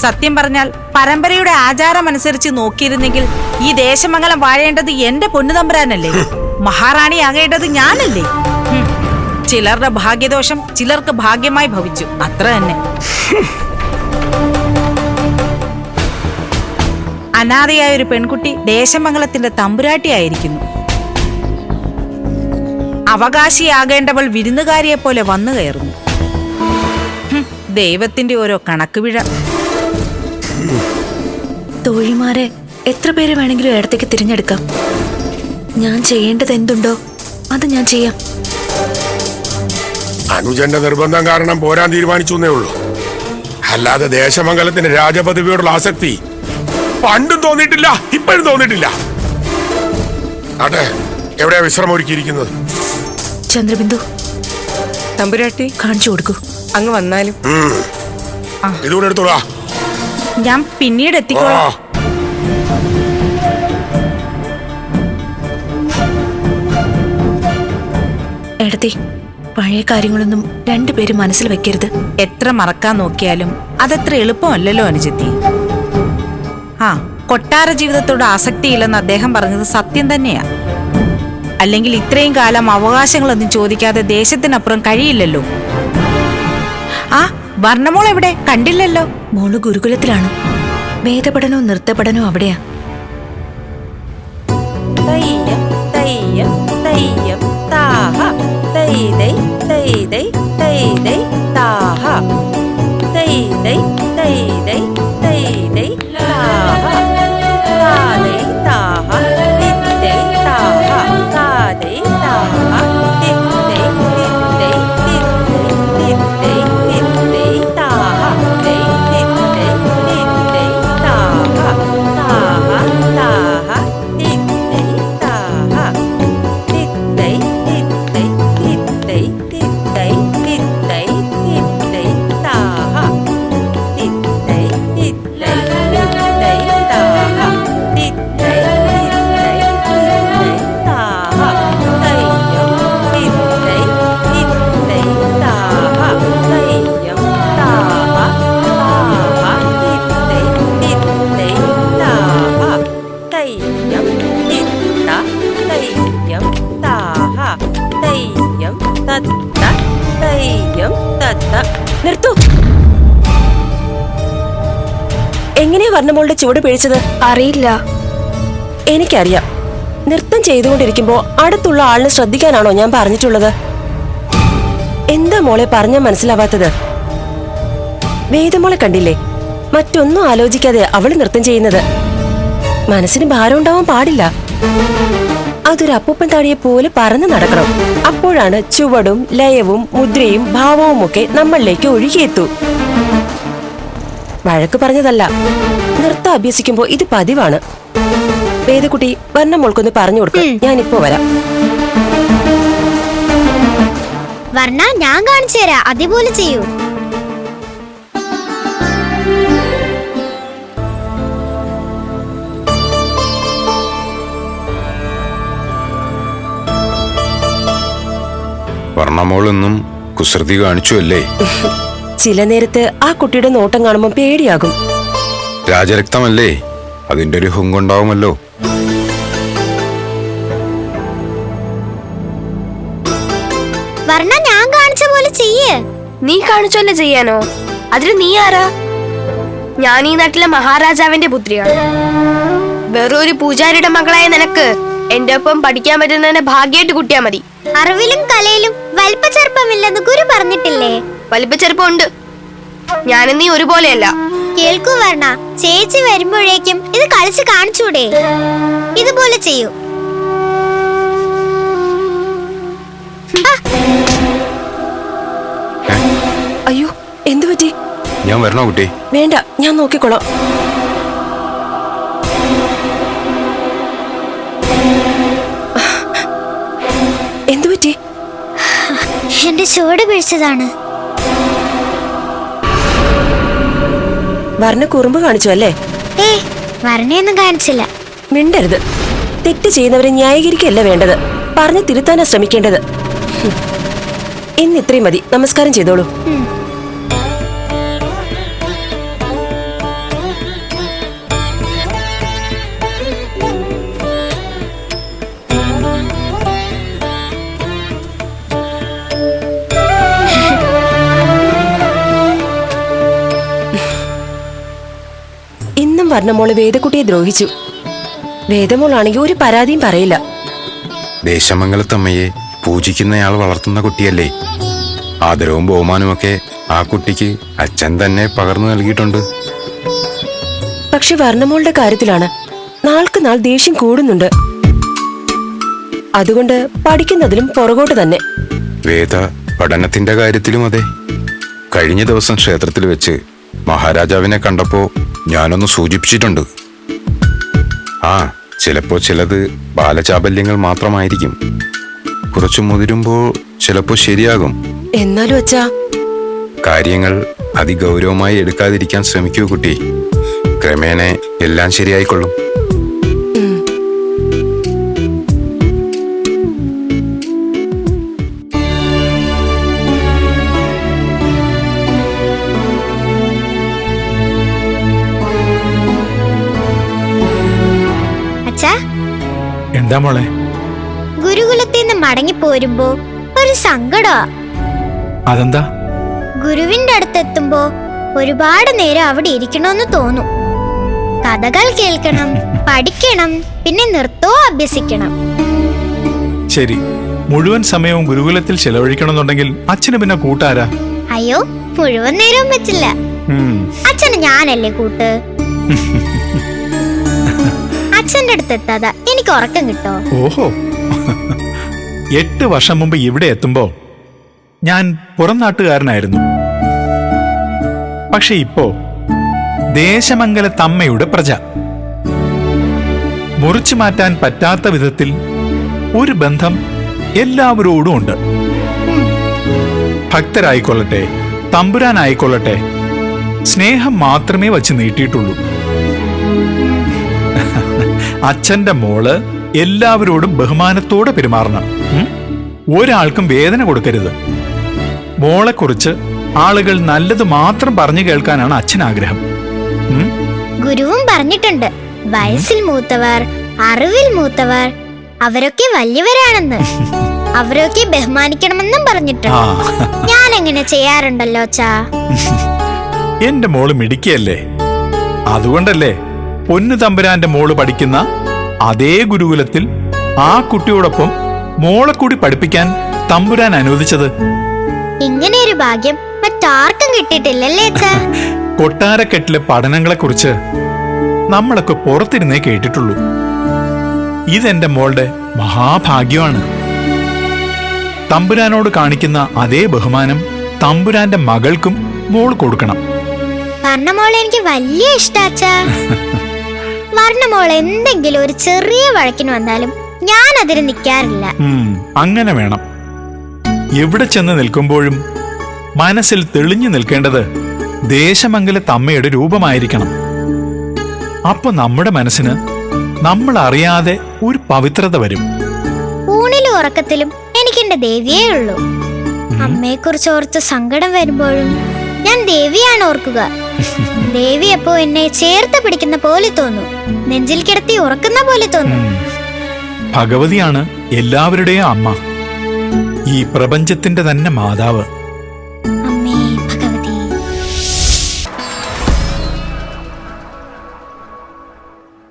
സത്യം പറഞ്ഞാൽ പരമ്പരയുടെ ആചാരമനുസരിച്ച് നോക്കിയിരുന്നെങ്കിൽ ഈ ദേശമംഗലം വാഴേണ്ടത് എന്റെ പൊന്നുതമ്പുരാനല്ലേ മഹാറാണി ആകേണ്ടത് ഞാനല്ലേ? ചിലരുടെ ഭാഗ്യദോഷം ചിലർക്ക് ഭാഗ്യമായി ഭവിച്ചു. അത്ര തന്നെ. അനാഥയായ ഒരു പെൺകുട്ടി ദേശമംഗലത്തിന്റെ തമ്പുരാട്ടിയായിരിക്കുന്നു. അവകാശിയാകേണ്ടവൾ വിരുന്നുകാരിയെ പോലെ വന്നു കയറുന്നു. ദൈവത്തിന്റെ ഓരോ കണക്കുപിഴ തോഴിമാരെ എത്ര പേര് വേണമെങ്കിലും ഇടത്തേക്ക് തിരഞ്ഞെടുക്കാം. ഞാൻ ചെയ്യേണ്ടത് എന്തുണ്ടോ അത് ഞാൻ ചെയ്യാം. അനുജന്റെ നിർബന്ധം കാരണം പോരാൻ തീരുമാനിച്ചു എന്നേ ഉള്ളൂ. അല്ലാതെ ദേശമംഗലത്തിന്റെ രാജപദവിയോടുള്ള ആസക്തി പണ്ടും തോന്നിയിട്ടില്ല ഇപ്പോഴും തോന്നിയിട്ടില്ല. അതെ എവിടെയാ വിശ്രമം ഒരുക്കിയിരിക്കുന്നത്? ചന്ദ്രബിന്ദു തമ്പുരാട്ടി കാണിച്ചു കൊടുക്കൂ. അങ്ങ് വന്നാലും. ഇതുകൂടെ എടുത്തോളാ ഞാൻ പിന്നീട് എത്തിക്കോളാം. എടത്തി പഴയ കാര്യങ്ങളൊന്നും രണ്ടുപേരും മനസ്സിൽ വെക്കരുത്. എത്ര മറക്കാൻ നോക്കിയാലും അതത്ര എളുപ്പമല്ലല്ലോ അനുജത്തി. ആ കൊട്ടാര ജീവിതത്തോട് ആസക്തിയില്ലെന്ന് അദ്ദേഹം പറഞ്ഞത് സത്യം തന്നെയാ. അല്ലെങ്കിൽ ഇത്രയും കാലം അവകാശങ്ങളൊന്നും ചോദിക്കാതെ ദേശത്തിനപ്പുറം കഴിയില്ലല്ലോ. ആ വർണമോൾ എവിടെ? കണ്ടില്ലല്ലോ. മോൾ ഗുരുകുലത്തിലാണ്. വേദപഠനവും നൃത്തപഠനവും അവിടെയാ? തയ്യം തയ്യം തയ്യം താഹ തൈ തൈ തൈ തൈ താഹ വർണമോളുടെ ചുവട് പിഴിച്ചത്? അറിയില്ല. എനിക്കറിയാം. നൃത്തം ചെയ്തുകൊണ്ടിരിക്കുമ്പോ അടുത്തുള്ള ആളിനെ ശ്രദ്ധിക്കാനാണോ ഞാൻ പറഞ്ഞിട്ടുള്ളത്? എന്താ മോളെ പറഞ്ഞ മനസ്സിലാവാത്തത്? വേദമോളെ കണ്ടില്ലേ? മറ്റൊന്നും ആലോചിക്കാതെ അവൾ നൃത്തം ചെയ്യുന്നത്. മനസ്സിന് ഭാരം ഉണ്ടാവാൻ പാടില്ല. അതൊരു അപ്പൂപ്പൻ താടിയെ പോലെ പറന്ന് നടക്കണം. അപ്പോഴാണ് ചുവടും ലയവും മുദ്രയും ഭാവവും ഒക്കെ നമ്മളിലേക്ക് ഒഴുകിയെത്തൂ. വഴക്ക് പറഞ്ഞതല്ല. നൃത്തം അഭ്യസിക്കുമ്പോ ഇത് പതിവാണ്. വേദക്കുട്ടി വർണം മോൾക്കൊന്ന് പറഞ്ഞു കൊടുക്കും. ഞാനിപ്പോ വരാം. വർണ ഞാൻ കാണിച്ചു തരാം. അതേപോലെ ചെയ്യൂ. വർണമോളൊന്നും കുസൃതി കാണിച്ചു അല്ലേ ചില നേരത്ത് ആ കുട്ടിയുടെ നോട്ടം കാണുമ്പോൾ പേടിയാകും. രാജരക്തമല്ലേ? അതിന്റെ ഒരു ഹുങ്കുണ്ടാവുമല്ലോ. വർണ ഞാൻ കാണിച്ച പോലെ ചെയ്യേ. നീ കാണിച്ചല്ലേ ചെയ്യാനോ? അതിന് നീ ആരാ? ഞാൻ ഈ നാട്ടിലെ മഹാരാജാവിന്റെ പുത്രിയാണ്. വെറും ഒരു പൂജാരിയുടെ മകളായ നിനക്ക് എന്റെ ഒപ്പം പഠിക്കാൻ പറ്റുന്നതിനെ ഭാഗ്യമായിട്ട് കുട്ടിയാ മതി. അറിവിലും കലയിലും വലിപ്പച്ചെറുപ്പമില്ലെന്ന് ഗുരു പറഞ്ഞിട്ടില്ലേ? വലിപ്പ ഉണ്ട് ഞാനും നീ ഒരുപോലെയല്ല. കേൾക്കൂ വർണ. ചേച്ചി വരുമ്പോഴേക്കും ഇത് കളിച്ച് കാണിച്ചൂടെ? ഇതുപോലെ ചെയ്യൂ. അയ്യോ എന്തു പറ്റി? ഞാൻ വരണോ കുട്ടി? വേണ്ട ഞാൻ നോക്കിക്കോളാം. എന്തു പറ്റി? എന്റെ ചുവട് പിടിച്ചതാണ് വർണ കുറുമ്പ് കാണിച്ചു അല്ലേ? ഏ വർണയൊന്നും കാണിച്ചില്ല. മിണ്ടരുത്. തെറ്റ് ചെയ്യുന്നവരെ ന്യായീകരിക്കല്ല വേണ്ടത്. പറഞ്ഞു തിരുത്താനാ ശ്രമിക്കേണ്ടത്. ഇന്ന് ഇത്രയും മതി. നമസ്കാരം ചെയ്തോളൂ. വർണമോൾ വേദക്കുട്ടിയെ ദ്രോഹിച്ചു. വേദമോളാണെങ്കിൽ ഒരു പരാതിയും പറയില്ല. ദേശമംഗലത്തമ്മയെ പൂജിക്കുന്നയാൾ വളർത്തുന്ന കുട്ടിയല്ലേ? ആദരവും ബഹുമാനവുമൊക്കെ ആ കുട്ടിക്ക് അച്ഛൻ തന്നെ പകർന്നു നൽകിയിട്ടുണ്ട്. പക്ഷെ വർണമോളുടെ കാര്യത്തിലാണ് നാൾക്ക് നാൾ ദേഷ്യം കൂടുന്നുണ്ട്. അതുകൊണ്ട് പഠിക്കുന്നതിലും പുറകോട്ട് തന്നെ. വേദ പഠനത്തിന്റെ കാര്യത്തിലും അതെ. കഴിഞ്ഞ ദിവസം ക്ഷേത്രത്തിൽ വെച്ച് മഹാരാജാവിനെ കണ്ടപ്പോ ഞാനൊന്ന് സൂചിപ്പിച്ചിട്ടുണ്ട്. ആ ചിലപ്പോൾ ചിലത് ബാലചാബല്യങ്ങൾ മാത്രമായിരിക്കും. കുറച്ചു മുതിരുമ്പോൾ ചിലപ്പോൾ ശരിയാകും. എന്നാലും അച്ഛാ? കാര്യങ്ങൾ അതിഗൗരവമായി എടുക്കാതിരിക്കാൻ ശ്രമിക്കൂ കുട്ടി. ക്രമേണ എല്ലാം ശരിയായിക്കൊള്ളും. എന്താ മോളെ? ഗുരുകുലത്തിൽ നിന്ന് മടങ്ങി പോരുമ്പോ ഒരു സങ്കടമാ അതെന്താ? ഗുരുവിന്റെ അടുത്തെത്തുമ്പോ ഒരുപാട് നേരം അവിടെ ഇരിക്കണമെന്ന് തോന്നും. കഥകൾ കേൾക്കണം പഠിക്കണം പിന്നെ നൃത്തവും അഭ്യസിക്കണം. ശരി. മുഴുവൻ സമയവും ഗുരുകുലത്തിൽ ചെലവഴിക്കണമെന്നുണ്ടെങ്കിൽ അച്ഛന് പിന്നെ കൂട്ടാരാ? അയ്യോ മുഴുവൻ നേരവും വെച്ചില്ല. അച്ഛന് ഞാനല്ലേ കൂട്ട്? അച്ഛന്റെ അടുത്ത് എത്താതെ. എനിക്ക് ഉറക്കം കിട്ടോ? ഓഹോ. എട്ട് വർഷം മുമ്പ് ഇവിടെ എത്തുമ്പോ ഞാൻ പുറം നാട്ടുകാരനായിരുന്നു. പക്ഷെ ഇപ്പോ ദേശമംഗല തമ്മയുടെ പ്രജ. മുറിച്ചു മാറ്റാൻ പറ്റാത്ത വിധത്തിൽ ഒരു ബന്ധം എല്ലാവരോടും ഉണ്ട്. ഭക്തരായിക്കൊള്ളട്ടെ തമ്പുരാനായിക്കൊള്ളട്ടെ സ്നേഹം മാത്രമേ വച്ച് നീട്ടിയിട്ടുള്ളൂ. അച്ഛന്റെ മോൾ എല്ലാവരോടും ബഹുമാനത്തോടെ പെരുമാറണം. ഒരാൾക്കും വേദന കൊടുക്കരുത്. മോളെക്കുറിച്ച് ആളുകൾ നല്ലത് മാത്രം പറഞ്ഞു കേൾക്കാനാണ് അച്ഛൻ ആഗ്രഹം ഗുരുവും പറഞ്ഞിട്ടുണ്ട്. വയസ്സിൽ മൂത്തവർ അറിവിൽ മൂത്തവർ അവരൊക്കെ വലിയവരാണെന്ന്. അവരൊക്കെ ബഹുമാനിക്കണമെന്നും പറഞ്ഞിട്ടുണ്ട്. ഞാൻ എങ്ങനെ ചെയ്യാറുണ്ടല്ലോ അച്ഛാ. എന്റെ മോൾ മിടിക്കല്ലേ അതുകൊണ്ടല്ലേ പൊന്നു തമ്പുരാന്റെ മോൾ പഠിക്കുന്ന അതേ ഗുരുകുലത്തിൽ ആ കുട്ടിയോടൊപ്പം മോളെ കൂടി പഠിപ്പിക്കാൻ തമ്പുരാൻ അനുവദിച്ചത്. ഇങ്ങനെ ഒരു ഭാഗ്യം മറ്റാർക്കും കിട്ടിയിട്ടില്ലല്ലേ കൊട്ടാരക്കെട്ടിലെ പഠനങ്ങളെ കുറിച്ച് നമ്മളൊക്കെ പുറത്തിരുന്നേ കേട്ടിട്ടുള്ളൂ. ഇതെന്റെ മോളുടെ മഹാഭാഗ്യമാണ്. തമ്പുരാനോട് കാണിക്കുന്ന അതേ ബഹുമാനം തമ്പുരാന്റെ മകൾക്കും മോൾ കൊടുക്കണം. എനിക്ക് വലിയ ഇഷ്ടാച്ചാ വർണമോൾ എന്തെങ്കിലും ഒരു ചെറിയ വഴക്കിന് വന്നാലും ഞാൻ അതിന് നിൽക്കാറില്ല അങ്ങനെ വേണം. എവിടെ ചെന്ന് നിൽക്കുമ്പോഴും മനസ്സിൽ തെളിഞ്ഞു നിൽക്കേണ്ടത് ദേശമംഗല തമ്മയുടെ രൂപമായിരിക്കണം. അപ്പൊ നമ്മുടെ മനസ്സിന് നമ്മൾ അറിയാതെ ഒരു പവിത്രത വരും. ഊണിലും ഉറക്കത്തിലും എനിക്ക് എന്റെ ദേവിയേ ഉള്ളൂ. അമ്മയെ കുറിച്ച് ഓർത്ത് സങ്കടം വരുമ്പോഴും ഞാൻ ദേവിയാണ് ഓർക്കുക. ദേവി അപ്പോ എന്നെ ചേർത്ത് പിടിക്കുന്ന പോലെ തോന്നും. നെഞ്ചിൽ കിടത്തി ഉറക്കുന്ന പോലെ തോന്നും. ഉം. ഭഗവതിയാണ് എല്ലാവരുടെയും അമ്മ. ഈ പ്രപഞ്ചത്തിന്റെ തന്നെ മാതാവ്.